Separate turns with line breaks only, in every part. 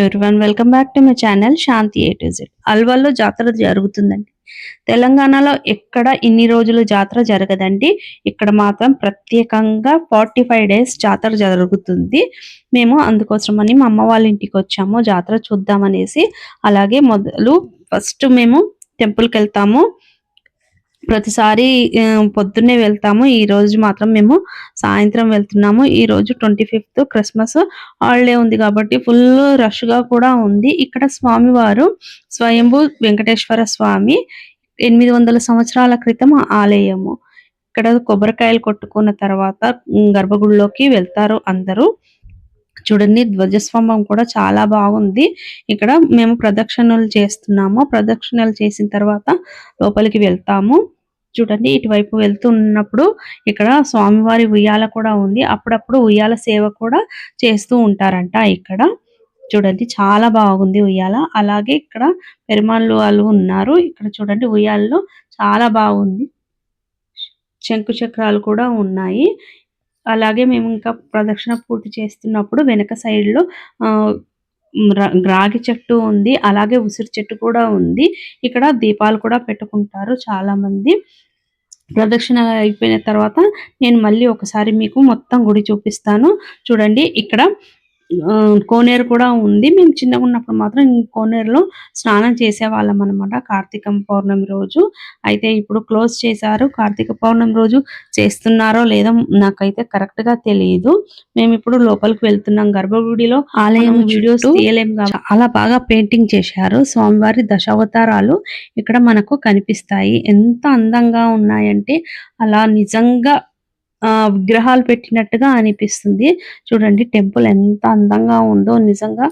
Everyone welcome back to my channel Shanti A to Z అల్వాల్లో జాతర జరుగుతుందండి. తెలంగాణలో ఎక్కడ ఇన్ని రోజులు జాతర జరగదండి. ఇక్కడ మాత్రం ప్రత్యేకంగా ఫార్టీ ఫైవ్ డేస్ జాతర జరుగుతుంది. మేము అందుకోసమని మా అమ్మ వాళ్ళ ఇంటికి వచ్చాము. జాతర చూద్దామనేసి అలాగే మొదలు ఫస్ట్ మేము టెంపుల్కి వెళ్తాము. ప్రతిసారి పొద్దున్నే వెళ్తాము. ఈ రోజు మాత్రం మేము సాయంత్రం వెళ్తున్నాము. ఈ రోజు ట్వంటీ ఫిఫ్త్ క్రిస్మస్ హాలిడే ఉంది కాబట్టి ఫుల్ రష్గా కూడా ఉంది. ఇక్కడ స్వామివారు స్వయంభూ వెంకటేశ్వర స్వామి ఎనిమిది వందల సంవత్సరాల క్రితం ఆలయము. ఇక్కడ కొబ్బరికాయలు కొట్టుకున్న తర్వాత గర్భగుడిలోకి వెళ్తారు అందరూ. చూడండి ధ్వజస్వంభం కూడా చాలా బాగుంది. ఇక్కడ మేము ప్రదక్షిణలు చేస్తున్నాము. ప్రదక్షిణలు చేసిన తర్వాత లోపలికి వెళ్తాము. చూడండి ఇటువైపు వెళ్తున్నప్పుడు ఇక్కడ స్వామివారి ఉయ్యాల కూడా ఉంది. అప్పుడప్పుడు ఉయ్యాల సేవ కూడా చేస్తూ ఉంటారంట ఇక్కడ. చూడండి చాలా బాగుంది ఉయ్యాల. అలాగే ఇక్కడ పెరుమాళ్ళు వాళ్ళు ఉన్నారు. ఇక్కడ చూడండి ఉయ్యాలలో చాలా బాగుంది. శంకు చక్రాలు కూడా ఉన్నాయి. అలాగే మేము ఇంకా ప్రదక్షిణ పూర్తి చేస్తున్నప్పుడు వెనక సైడ్లో రాగి చెట్టు ఉంది అలాగే ఉసిరి చెట్టు కూడా ఉంది. ఇక్కడ దీపాలు కూడా పెట్టుకుంటారు చాలామంది. ప్రదక్షిణ అయిపోయిన తర్వాత నేను మళ్ళీ ఒకసారి మీకు మొత్తం గుడి చూపిస్తాను. చూడండి ఇక్కడ కోనేరు కూడా ఉంది. మేము చిన్నగా ఉన్నప్పుడు మాత్రం కోనేరులో స్నానం చేసేవాళ్ళం అనమాట కార్తీక పౌర్ణమి రోజు. అయితే ఇప్పుడు క్లోజ్ చేశారు. కార్తీక పౌర్ణమి రోజు చేస్తున్నారో లేదో నాకైతే కరెక్ట్గా తెలియదు మేము ఇప్పుడు లోపలికి వెళ్తున్నాం. గర్భగుడిలో ఆలయం వీడియోస్ తీయలేం చాలా బాగా పెయింటింగ్ చేశారు. స్వామివారి దశావతారాలు ఇక్కడ మనకు కనిపిస్తాయి. ఎంత అందంగా ఉన్నాయంటే అలా నిజంగా విగ్రహాలు పెట్టినట్టుగా అనిపిస్తుంది. చూడండి టెంపుల్ ఎంత అందంగా ఉందో. నిజంగా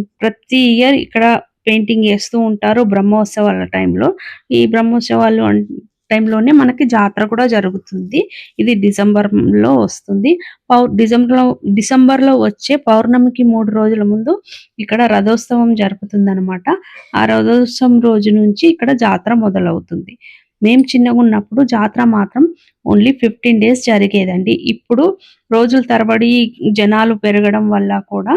ప్రతి ఇయర్ ఇక్కడ పెయింటింగ్ చేస్తూ ఉంటారు బ్రహ్మోత్సవాల టైంలో. ఈ బ్రహ్మోత్సవాలు టైంలోనే మనకి జాతర కూడా జరుగుతుంది. ఇది డిసెంబర్లో వస్తుంది. పౌ- డిసెంబర్లో డిసెంబర్లో వచ్చే పౌర్ణమికి మూడు రోజుల ముందు ఇక్కడ రథోత్సవం జరుగుతుంది అనమాట ఆ రథోత్సవం రోజు నుంచి ఇక్కడ జాతర మొదలవుతుంది. మేము చిన్నగా ఉన్నప్పుడు జాతర మాత్రం ఓన్లీ ఫిఫ్టీన్ డేస్ జరిగేదండి. ఇప్పుడు రోజుల తరబడి జనాలు పెరగడం వల్ల కూడా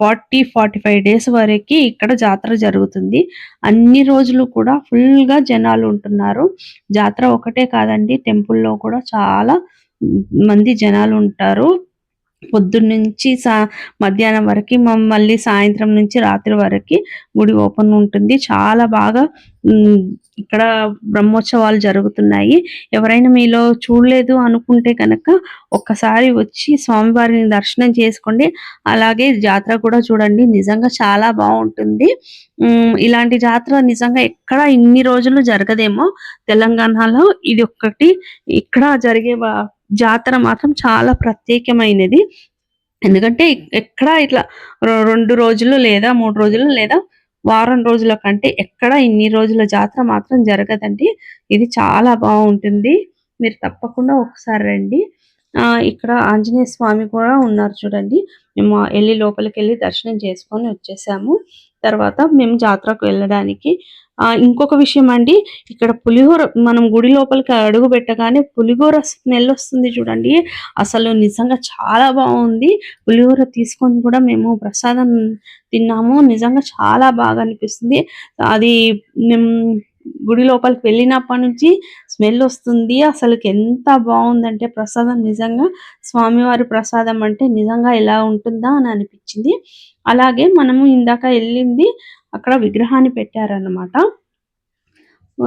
ఫార్టీ ఫార్టీ ఫైవ్ డేస్ వరకు ఇక్కడ జాతర జరుగుతుంది. అన్ని రోజులు కూడా ఫుల్గా జనాలు ఉంటున్నారు. జాతర ఒకటే కాదండి టెంపుల్లో కూడా చాలా మంది జనాలు ఉంటారు. పొద్దున్నుంచి సా మధ్యాహ్నం వరకు మళ్ళీ సాయంత్రం నుంచి రాత్రి వరకు గుడి ఓపెన్ ఉంటుంది. చాలా బాగా ఇక్కడ బ్రహ్మోత్సవాలు జరుగుతున్నాయి. ఎవరైనా మీలో చూడలేదు అనుకుంటే కనుక ఒక్కసారి వచ్చి స్వామివారిని దర్శనం చేసుకోండి. అలాగే జాతర కూడా చూడండి. నిజంగా చాలా బాగుంటుంది. ఇలాంటి జాతర నిజంగా ఎక్కడ ఇన్ని రోజులు జరగదేమో తెలంగాణలో. ఇది ఒక్కటి. ఇక్కడ జరిగే జాతర మాత్రం చాలా ప్రత్యేకమైనది. ఎందుకంటే ఎక్కడ ఇట్లా రెండు రోజులు లేదా మూడు రోజులు లేదా వారం రోజుల కంటే ఎక్కడ ఇన్ని రోజుల జాతర మాత్రం జరగదండి. ఇది చాలా బాగుంటుంది. మీరు తప్పకుండా ఒకసారి రండి. ఆ ఇక్కడ ఆంజనేయ స్వామి కూడా ఉన్నారు చూడండి. మేము వెళ్ళి లోపలికి వెళ్ళి దర్శనం చేసుకొని వచ్చేసాము. తర్వాత మేము జాతరకు వెళ్ళడానికి ఇంకొక విషయం అండి. ఇక్కడ పులిహోర మనం గుడి లోపలికి అడుగు పెట్టగానే పులిహోర స్మెల్ వస్తుంది చూడండి. అసలు నిజంగా చాలా బాగుంది. పులిహోర తీసుకొని కూడా మేము ప్రసాదం తిన్నాము. నిజంగా చాలా బాగా అనిపిస్తుంది. అది మేము గుడి లోపలికి వెళ్ళినప్పటి నుంచి స్మెల్ వస్తుంది. అసలుకి ఎంత బాగుందంటే ప్రసాదం నిజంగా స్వామివారి ప్రసాదం అంటే నిజంగా ఎలా ఉంటుందా అని అనిపించింది. అలాగే మనము ఇందాక వెళ్ళింది అక్కడ విగ్రహాన్ని పెట్టారన్నమాట.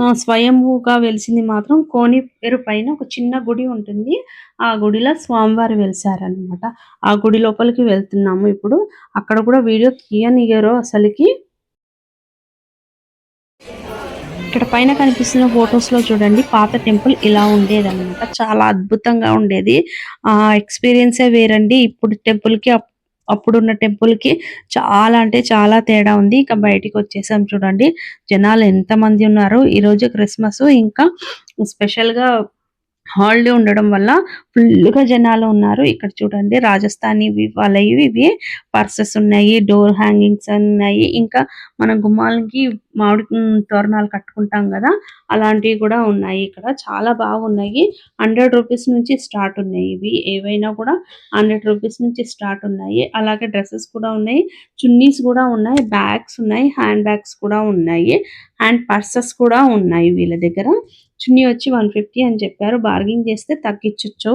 ఆ, స్వయంభూగా వెలిసింది మాత్రం కోనేరు పైన ఒక చిన్న గుడి ఉంటుంది. ఆ గుడిలో స్వామివారు వెలిసారనమాట ఆ గుడి లోపలికి వెళ్తున్నాము ఇప్పుడు. అక్కడ కూడా వీడియో తీయనియరు అసలుకి. ఇక్కడ పైన కనిపిస్తున్న ఫొటోస్లో చూడండి పాత టెంపుల్ ఇలా ఉండేదన్నమాట. చాలా అద్భుతంగా ఉండేది. ఆ ఎక్స్పీరియన్సే వేరండి. ఇప్పుడు టెంపుల్కి అప్పుడున్న టెంపుల్కి చాలా అంటే చాలా తేడా ఉంది. ఇంకా బయటికి వచ్చేసాం చూడండి. జనాలు ఎంత మంది ఉన్నారు? ఈ రోజు క్రిస్మస్ ఇంకా స్పెషల్గా హాలిడే ఉండడం వల్ల ఫుల్గా జనాలు ఉన్నారు. ఇక్కడ చూడండి రాజస్థానీ ఇవి వాళ్ళవి ఇవి పర్సెస్ ఉన్నాయి డోర్ హ్యాంగింగ్స్ ఉన్నాయి. ఇంకా మన గుమ్మాలకి మామిడి తోరణాలు కట్టుకుంటాం కదా అలాంటివి కూడా ఉన్నాయి ఇక్కడ. చాలా బాగున్నాయి. హండ్రెడ్ రూపీస్ నుంచి స్టార్ట్ ఉన్నాయి ఇవి. ఏవైనా కూడా హండ్రెడ్ రూపీస్ నుంచి స్టార్ట్ ఉన్నాయి. అలాగే డ్రెస్సెస్ కూడా ఉన్నాయి. చున్నీస్ కూడా ఉన్నాయి. బ్యాగ్స్ ఉన్నాయి. హ్యాండ్ బ్యాగ్స్ కూడా ఉన్నాయి. అండ్ పర్సెస్ కూడా ఉన్నాయి వీళ్ళ దగ్గర. చున్నీ వచ్చి వన్ ఫిఫ్టీ అని చెప్పారు. బార్గింగ్ చేస్తే తగ్గించవచ్చు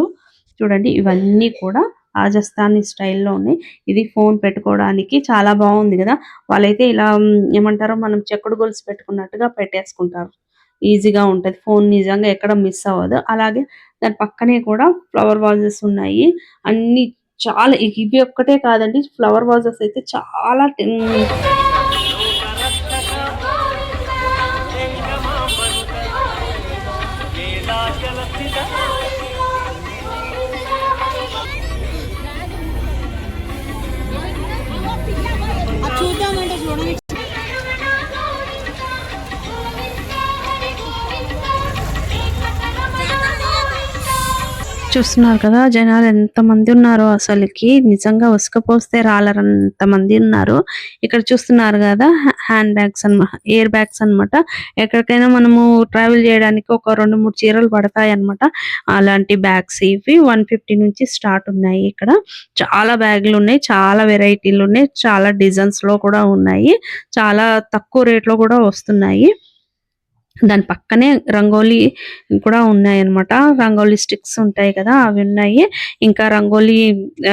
చూడండి ఇవన్నీ కూడా రాజస్థానీ స్టైల్లో ఉన్నాయి ఇది ఫోన్ పెట్టుకోవడానికి చాలా బాగుంది కదా. వాళ్ళైతే ఇలా ఏమంటారో మనం చెక్కుడు గొలుసు పెట్టుకున్నట్టుగా పెట్టేసుకుంటారు. ఈజీగా ఉంటది. ఫోన్ నిజంగా ఎక్కడ మిస్ అవ్వదు. అలాగే దాని పక్కనే కూడా ఫ్లవర్ వాజెస్ ఉన్నాయి. అన్ని చాలా ఇవి ఒక్కటే కాదండి ఫ్లవర్ వాజెస్ అయితే చాలా
చూద్దామంటే చూడండి
చూస్తున్నారు కదా జనాలు ఎంత మంది ఉన్నారో అసలుకి నిజంగా ఉసుకపోస్తే రాలరంత మంది ఉన్నారు. ఇక్కడ చూస్తున్నారు కదా హ్యాండ్ బ్యాగ్స్ అనమాట ఎయిర్ బ్యాగ్స్ అన్నమాట ఎక్కడికైనా మనము ట్రావెల్ చేయడానికి ఒక రెండు మూడు చీరలు పడతాయి అన్నమాట అలాంటి బ్యాగ్స్ ఇవి వన్ ఫిఫ్టీ నుంచి స్టార్ట్ ఉన్నాయి ఇక్కడ. చాలా బ్యాగులు ఉన్నాయి చాలా వెరైటీలు ఉన్నాయి చాలా డిజైన్స్లో కూడా ఉన్నాయి చాలా తక్కువ రేట్లో కూడా వస్తున్నాయి. దాని పక్కనే రంగోలీ కూడా ఉన్నాయి అన్నమాట రంగోలీ స్టిక్స్ ఉంటాయి కదా అవి ఉన్నాయి. ఇంకా రంగోలీ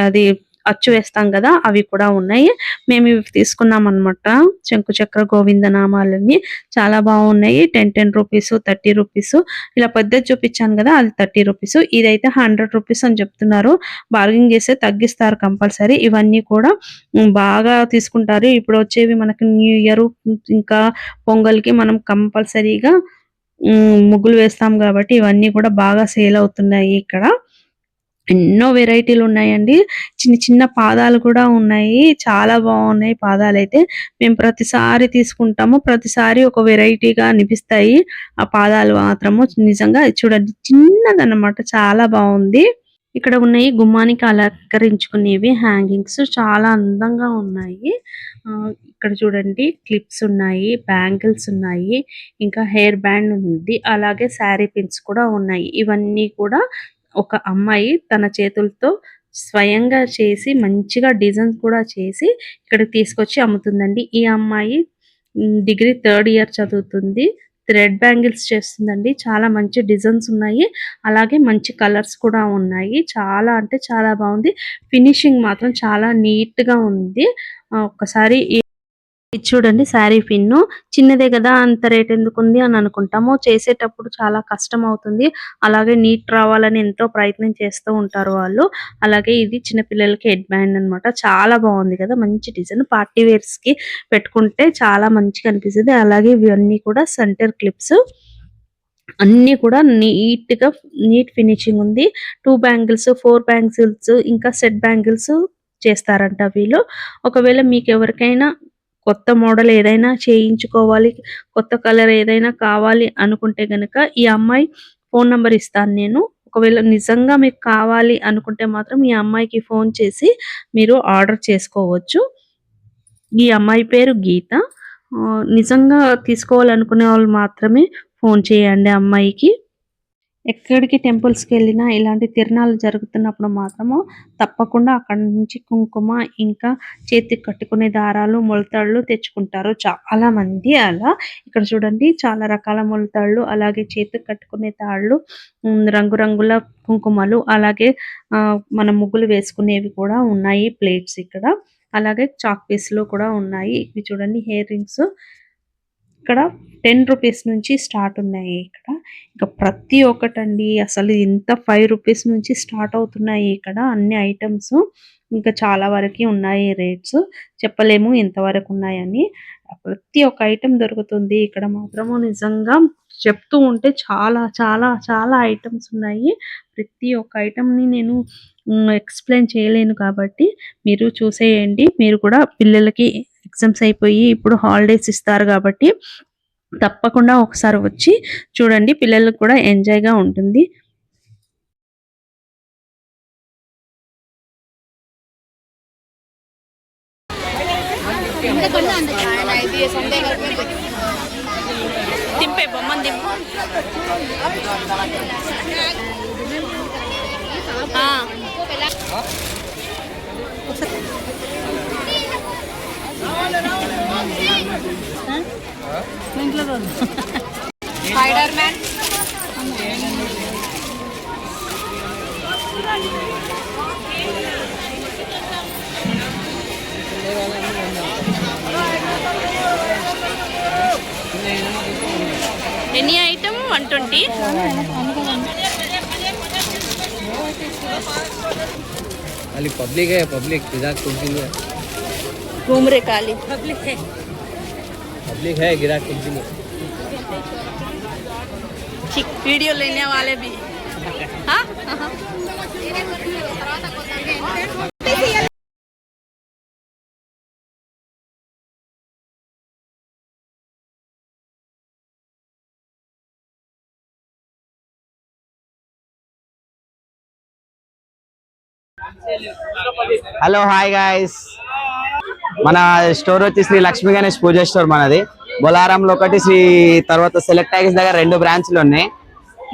అది అచ్చు వేస్తాం కదా అవి కూడా ఉన్నాయి. మేము ఇవి తీసుకున్నాం అన్నమాట శంకు చక్ర గోవింద నామాలన్నీ చాలా బాగున్నాయి. Ten ten rupees thirty rupees. ఇలా పెద్ద చూపించాను కదా అది థర్టీ రూపీస్. ఇదైతే హండ్రెడ్ రూపీస్ అని చెప్తున్నారు. బార్గింగ్ చేస్తే తగ్గిస్తారు కంపల్సరీ. ఇవన్నీ కూడా బాగా తీసుకుంటారు. ఇప్పుడు వచ్చేవి మనకి న్యూ ఇయర్ ఇంకా పొంగల్కి మనం కంపల్సరీగా ఉమ్, ముగ్గులు వేస్తాం కాబట్టి ఇవన్నీ కూడా బాగా సేల్ అవుతున్నాయి ఇక్కడ. ఎన్నో వెరైటీలు ఉన్నాయండి. చిన్న చిన్న పాదాలు కూడా ఉన్నాయి. చాలా బాగున్నాయి పాదాలు అయితే మేము ప్రతిసారి తీసుకుంటాము. ప్రతిసారి ఒక వెరైటీగా అనిపిస్తాయి. ఆ పాదాలు మాత్రము నిజంగా చూడండి. చిన్నదన్నమాట చాలా బాగుంది. ఇక్కడ ఉన్నాయి గుమ్మానికి అలంకరించుకునేవి హ్యాంగింగ్స్. చాలా అందంగా ఉన్నాయి. ఆ, ఇక్కడ చూడండి. క్లిప్స్ ఉన్నాయి. బ్యాంగిల్స్ ఉన్నాయి. ఇంకా హెయిర్ బ్యాండ్ ఉంది. అలాగే శారీ పిన్స్ కూడా ఉన్నాయి. ఇవన్నీ కూడా ఒక అమ్మాయి తన చేతులతో స్వయంగా చేసి మంచిగా డిజైన్ కూడా చేసి ఇక్కడికి తీసుకొచ్చి అమ్ముతుందండి. ఈ అమ్మాయి డిగ్రీ థర్డ్ ఇయర్ చదువుతుంది. థ్రెడ్ బ్యాంగిల్స్ చేస్తుందండి. చాలా మంచి డిజైన్స్ ఉన్నాయి. అలాగే మంచి కలర్స్ కూడా ఉన్నాయి. చాలా అంటే చాలా బాగుంది. ఫినిషింగ్ మాత్రం చాలా నీట్గా ఉంది ఒకసారి ఒక్కసారి ఇది చూడండి శారీ పిన్ను. చిన్నదే కదా అంత రేట్ ఎందుకు ఉంది అని అనుకుంటాము. చేసేటప్పుడు చాలా కష్టం అవుతుంది. అలాగే నీట్ రావాలని ఎంతో ప్రయత్నం చేస్తూ ఉంటారు వాళ్ళు. అలాగే ఇది చిన్న పిల్లలకి హెడ్ బ్యాండ్ అన్నమాట. చాలా బాగుంది కదా మంచి డిజైన్. పార్టీ వేర్స్కి పెట్టుకుంటే చాలా మంచిగా అనిపిస్తుంది. అలాగే ఇవన్నీ కూడా సెంటర్ క్లిప్స్. అన్ని కూడా నీట్గా నీట్ ఫినిషింగ్ ఉంది. టూ బ్యాంగిల్స్ ఫోర్ బ్యాంగిల్స్ ఇంకా సెట్ బ్యాంగిల్స్ చేస్తారంట వీళ్ళు. ఒకవేళ మీకు ఎవరికైనా కొత్త మోడల్ ఏదైనా చేయించుకోవాలి కొత్త కలర్ ఏదైనా కావాలి అనుకుంటే గనక ఈ అమ్మాయి ఫోన్ నంబర్ ఇస్తాను నేను. ఒకవేళ నిజంగా మీకు కావాలి అనుకుంటే మాత్రం ఈ అమ్మాయికి ఫోన్ చేసి మీరు ఆర్డర్ చేసుకోవచ్చు. ఈ అమ్మాయి పేరు గీత. నిజంగా తీసుకోవాలనుకునే వాళ్ళు మాత్రమే ఫోన్ చేయండి అమ్మాయికి. ఎక్కడికి టెంపుల్స్కి కి వెళ్ళినా ఇలాంటి తిరణాలు జరుగుతున్నప్పుడు మాత్రము తప్పకుండా అక్కడ నుంచి కుంకుమ ఇంకా చేతికి కట్టుకునే దారాలు మొలతాళ్ళు తెచ్చుకుంటారు చాలా మంది అలా. ఇక్కడ చూడండి చాలా రకాల మొలతాళ్ళు అలాగే చేతికి కట్టుకునే తాళ్ళు రంగురంగుల కుంకుమలు అలాగే ఆ, మన ముగ్గులు వేసుకునేవి కూడా ఉన్నాయి ప్లేట్స్ ఇక్కడ. అలాగే చాక్ పీస్లు కూడా ఉన్నాయి. ఇవి చూడండి హెయిర్ రింగ్స్. ఇక్కడ టెన్ రూపీస్ నుంచి స్టార్ట్ ఉన్నాయి ఇక్కడ. ఇంకా ప్రతి ఒక్కటండి అసలు ఇంత ఫైవ్ రూపీస్ నుంచి స్టార్ట్ అవుతున్నాయి ఇక్కడ అన్ని ఐటమ్స్. ఇంకా చాలా వరకు ఉన్నాయి రేట్స్. చెప్పలేము ఎంతవరకు ఉన్నాయని. ప్రతి ఒక్క ఐటమ్ దొరుకుతుంది. ఇక్కడ మాత్రము నిజంగా చెప్తూ ఉంటే చాలా చాలా చాలా ఐటమ్స్ ఉన్నాయి. ప్రతి ఒక్క ఐటమ్ని నేను ఎక్స్ప్లెయిన్ చేయలేను కాబట్టి మీరు చూసేయండి. మీరు కూడా పిల్లలకి ఎగ్జామ్స్ అయిపోయి ఇప్పుడు హాలిడేస్ ఇస్తారు కాబట్టి తప్పకుండా ఒకసారి వచ్చి చూడండి పిల్లలకు కూడా ఎంజాయ్గా ఉంటుంది. తింపే బొమ్మను దింపు. एनी ऐटम वन ट्वेंटी
अभी पब्लिक है पब्लिक पिज्जा कुछ
घूम रे काली
पब्लिक है गिराक कुछ नहीं
वीडियो लेने वाले भी हाँ
హలో హాయ్ గాయస్ మన స్టోర్ వచ్చి శ్రీ లక్ష్మీ గణేష్ పూజ స్టోర్ మనది. బొలారంలో ఒకటి శ్రీ తర్వాత సెలెక్ట్ ట్యాక్స్ దగ్గర రెండు బ్రాంచ్లు ఉన్నాయి.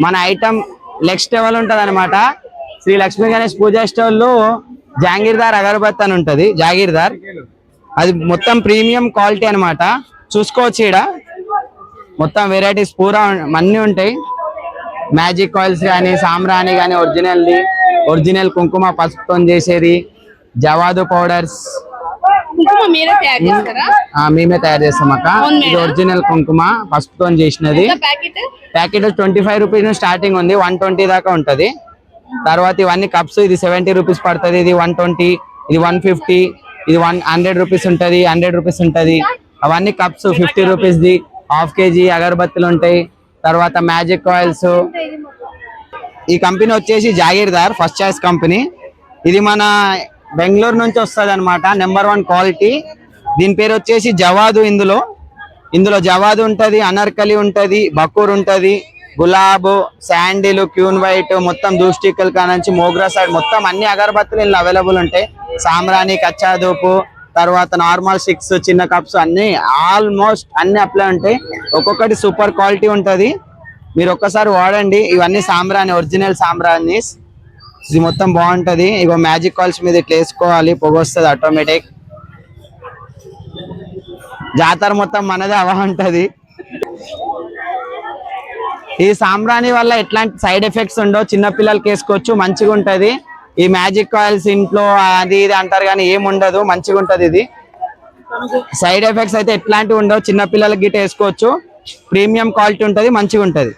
మన ఐటమ్ నెక్స్ట్ లెవెల్ ఉంటుంది అనమాట శ్రీ లక్ష్మీ గణేష్ పూజ స్టోర్లో జాంగీర్దార్ అగరబత్ అని ఉంటుంది. జాగీర్దార్. అది మొత్తం ప్రీమియం క్వాలిటీ అనమాట చూసుకోవచ్చు ఈడ. మొత్తం వెరైటీస్ పూరా అన్నీ ఉంటాయి. మ్యాజిక్ ఆయిల్స్ కానీ సాంబ్రాణి కానీ ఒరిజినల్ది. ఒరిజినల్ కుంకుమ పసుపుతో చేసేది. జవాదు పౌడర్స్.
కుంకుమ మీరే తయారు చేస్తారా?
మేమే తయారు చేస్తాం అక్క. ఇది? ఒరిజినల్ కుంకుమ పసుపుతో చేసినది.
Packet?
Packet twenty five rupees starting ఉంది వన్ ట్వంటీ దాకా ఉంటది. తర్వాత ఇవన్నీ కప్స్ ఇది సెవెంటీ రూపీస్ పడుతుంది ఇది వన్ ట్వంటీ ఇది వన్ ఫిఫ్టీ ఇది వన్ హండ్రెడ్ రూపీస్ ఉంటది హండ్రెడ్ రూపీస్ ఉంటది. అవన్నీ cups fifty rupees the half KG అగరబత్తులు ఉంటాయి. తర్వాత మ్యాజిక్ ఆయిల్స్ ఈ కంపెనీ వచ్చేసి జాగీర్దార్ ఫస్ట్ చాయిస్ కంపెనీ ఇది మన బెంగళూరు నుంచి వస్తుంది అనమాట నెంబర్ వన్ క్వాలిటీ దీని పేరు వచ్చేసి జవాదు ఇందులో. ఇందులో జవాదు ఉంటది అనర్కలి ఉంటది బకూర్ ఉంటది గులాబ్ శాండిల్ క్యూన్ వైట్ మొత్తం దూస్టికల్ కానుంచి మోగ్రా సైడ్ మొత్తం అన్ని అగరబత్తులు ఇందులో అవైలబుల్ ఉంటాయి. సాంబ్రాణి కచ్చాదూపు తర్వాత నార్మల్ స్టిక్స్ చిన్న కప్స్ అన్ని ఆల్మోస్ట్ అన్ని అప్లై ఉంటాయి. ఒక్కొక్కటి సూపర్ క్వాలిటీ ఉంటుంది. మీరు ఒక్కసారి వాడండి ఇవన్నీ సాంబ్రాణి ఒరిజినల్ సాంబ్రాణిస్ ఇది మొత్తం బాగుంటది. ఇగో మ్యాజిక్ కాల్స్ మీద ఇట్లా వేసుకోవాలి. పొగ వస్తుంది ఆటోమేటిక్. జాతర మొత్తం మనదే అవా ఉంటుంది. ఈ సాంబ్రాణి వల్ల ఎట్లాంటి సైడ్ ఎఫెక్ట్స్ ఉండవు చిన్న పిల్లలకి వేసుకోవచ్చు. మంచిగా ఉంటది. ఈ మ్యాజిక్ కాయిల్స్ ఇంట్లో అది ఇది అంటారు కానీ ఏముండదు ఉండదు. మంచిగా ఉంటది ఇది. సైడ్ ఎఫెక్ట్స్ అయితే ఎట్లాంటివి ఉండవు. చిన్న పిల్లలకి గిట్ట వేసుకోవచ్చు. ప్రీమియం క్వాలిటీ ఉంటుంది. మంచిగా ఉంటది.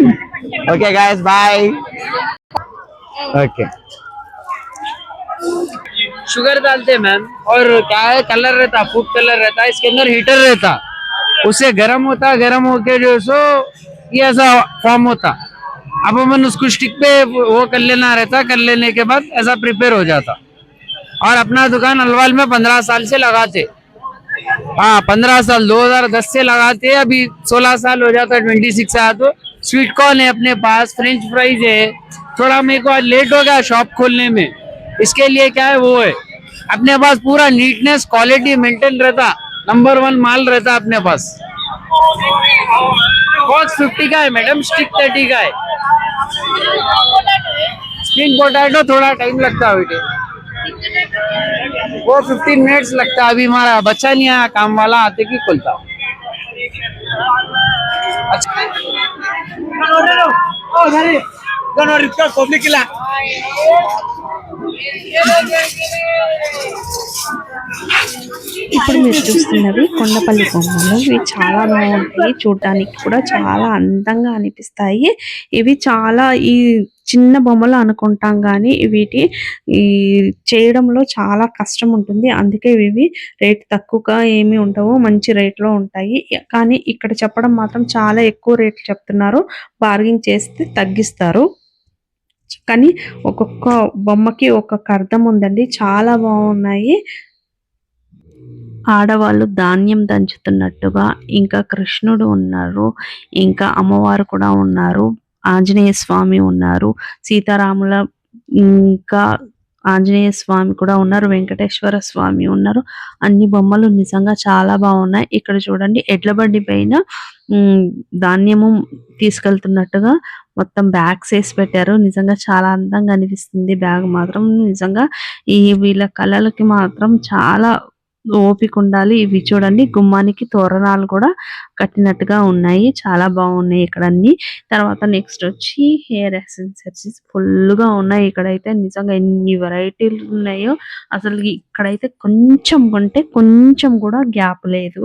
Okay guys bye okay
sugar डालते मैम और क्या है? कलर रहता फ़ूड कलर रहता, इसके अंदर हीटर रहता. उसे गरम होता, गरम होके जो सो, ये ऐसा फॉर्म होता. अब हम उसको स्टिक पे वो कर लेना रहता, कर लेने के बाद ऐसा प्रिपेयर हो जाता. और अपना दुकान अलवाल में पंद्रह साल से लगाते. हाँ पंद्रह साल 2010 से लगाते, अभी सोलह साल हो जाता ट्वेंटी सिक्स आया तो स्वीट कॉर्न है अपने पास, फ्रेंच फ्राइज है। थोड़ा मेरे को आज लेट हो गया शॉप खोलने में। इसके लिए क्या है वो है, अपने पास पूरा नीटनेस क्वालिटी मेंटेन रहता। नंबर वन माल रहता अपने पास। बॉक्स फिफ्टी का है मैडम स्टिक थर्टी का है। स्प्रिंग पोटैटो थोड़ा टाइम लगता है वो फिफ्टीन मिनट्स लगता है अभी हमारा। बच्चा नहीं आया, काम वाला आते की खुलता। अच्छा।
गणवरी गणवरी पब्लिक ఇప్పుడు మీరు చూస్తున్నవి కొండపల్లి బొమ్మలు ఇవి చాలా బాగుంటాయి. చూడటానికి కూడా చాలా అందంగా అనిపిస్తాయి. ఇవి చాలా ఈ చిన్న బొమ్మలు అనుకుంటాం కానీ వీటి ఈ చేయడంలో చాలా కష్టం ఉంటుంది. అందుకే ఇవి రేట్ తక్కువగా ఏమి ఉండవు. మంచి రేట్లో ఉంటాయి. కానీ ఇక్కడ చెప్పడం మాత్రం చాలా ఎక్కువ రేట్లు చెప్తున్నారు. బార్గింగ్ చేస్తే తగ్గిస్తారు. కానీ ఒక్కొక్క బొమ్మకి ఒక్కొక్క అర్థం ఉందండి. చాలా బాగున్నాయి. ఆడవాళ్ళు ధాన్యం దంచుతున్నట్టుగా ఇంకా కృష్ణుడు ఉన్నారు ఇంకా అమ్మవారు కూడా ఉన్నారు ఆంజనేయ స్వామి ఉన్నారు సీతారాముల ఇంకా ఆంజనేయ స్వామి కూడా ఉన్నారు వెంకటేశ్వర స్వామి ఉన్నారు. అన్ని బొమ్మలు నిజంగా చాలా బాగున్నాయి. ఇక్కడ చూడండి ఎడ్ల బండి పైన ధాన్యము తీసుకెళ్తున్నట్టుగా మొత్తం బ్యాగ్స్ వేసి పెట్టారు. నిజంగా చాలా అందంగా అనిపిస్తుంది. బ్యాగ్ మాత్రం నిజంగా ఈ వీళ్ళ కళలకి మాత్రం చాలా ఓపిక ఉండాలి ఇవి చూడండి గుమ్మానికి తోరణాలు కూడా కట్టినట్టుగా ఉన్నాయి. చాలా బాగున్నాయి ఇక్కడ అన్ని తర్వాత నెక్స్ట్ వచ్చి హెయిర్ ఎసెన్సరీస్ ఫుల్గా ఉన్నాయి. ఇక్కడైతే నిజంగా ఎన్ని వెరైటీలు ఉన్నాయో. అసలు ఇక్కడైతే కొంచెం కొంటే కొంచెం కూడా గ్యాప్ లేదు.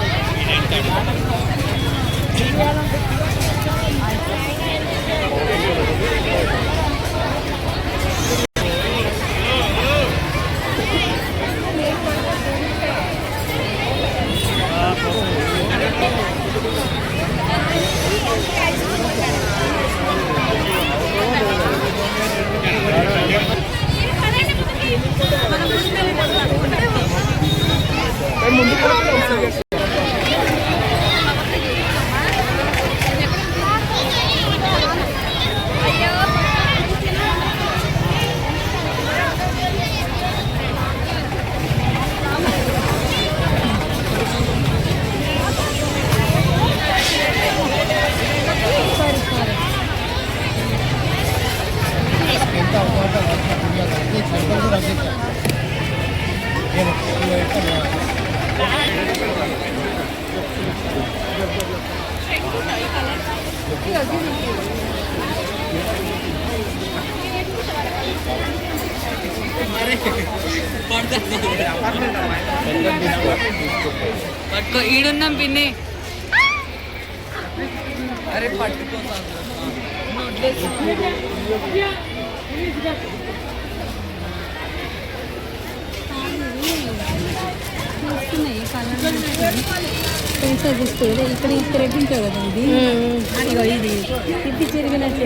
Thank you.
పట్టుకో ఈడున్నాం పిన్ని
వస్తున్నాయి పైసా తీసుకోలేదు ఇక్కడ ఇక్కడ రెడ్డించావు కదా ఇది ఇది తిప్పి చెరిగినట్టు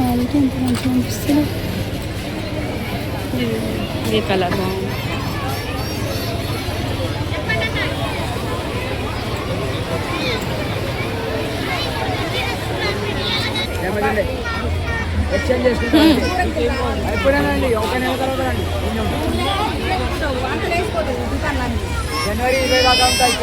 క్వాలిటీ ఎంత మంచిగా అనిపిస్తుంది.
ఏ కలర్ బాగుంది?
ఎక్స్చేంజ్ చేసుకుంటాం జనవరి ఇరవై దాకా ఉంటాయి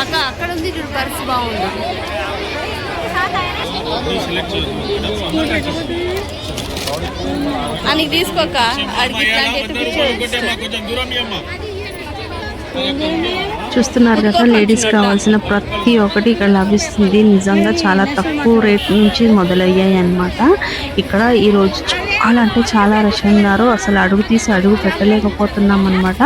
అక్క అక్కడ ఉంది చూడు పర్స్ బాగుంది. అని తీసుకోక.
చూస్తున్నారు కదా లేడీస్ కావాల్సిన ప్రతి ఒక్కటి ఇక్కడ లభిస్తుంది. నిజంగా చాలా తక్కువ రేట్ నుంచి మొదలయ్యాయి అన్నమాట ఇక్కడ ఈరోజు అంటే చాలా రష్ ఉన్నారు. అసలు అడుగు తీసి అడుగు పెట్టలేకపోతున్నాం అనమాట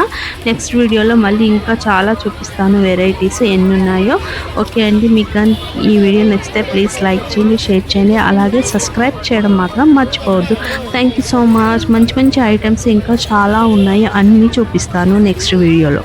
నెక్స్ట్ వీడియోలో మళ్ళీ ఇంకా చాలా చూపిస్తాను వెరైటీస్ ఎన్ని ఉన్నాయో. ఓకే అండి మీకు కానీ ఈ వీడియో నచ్చితే ప్లీజ్ లైక్ చేయండి షేర్ చేయండి. అలాగే సబ్స్క్రైబ్ చేయడం మాత్రం మర్చిపోవద్దు. థ్యాంక్ యూ సో మచ్ మంచి మంచి ఐటమ్స్ ఇంకా చాలా ఉన్నాయి. అన్నీ చూపిస్తాను నెక్స్ట్ వీడియోలో.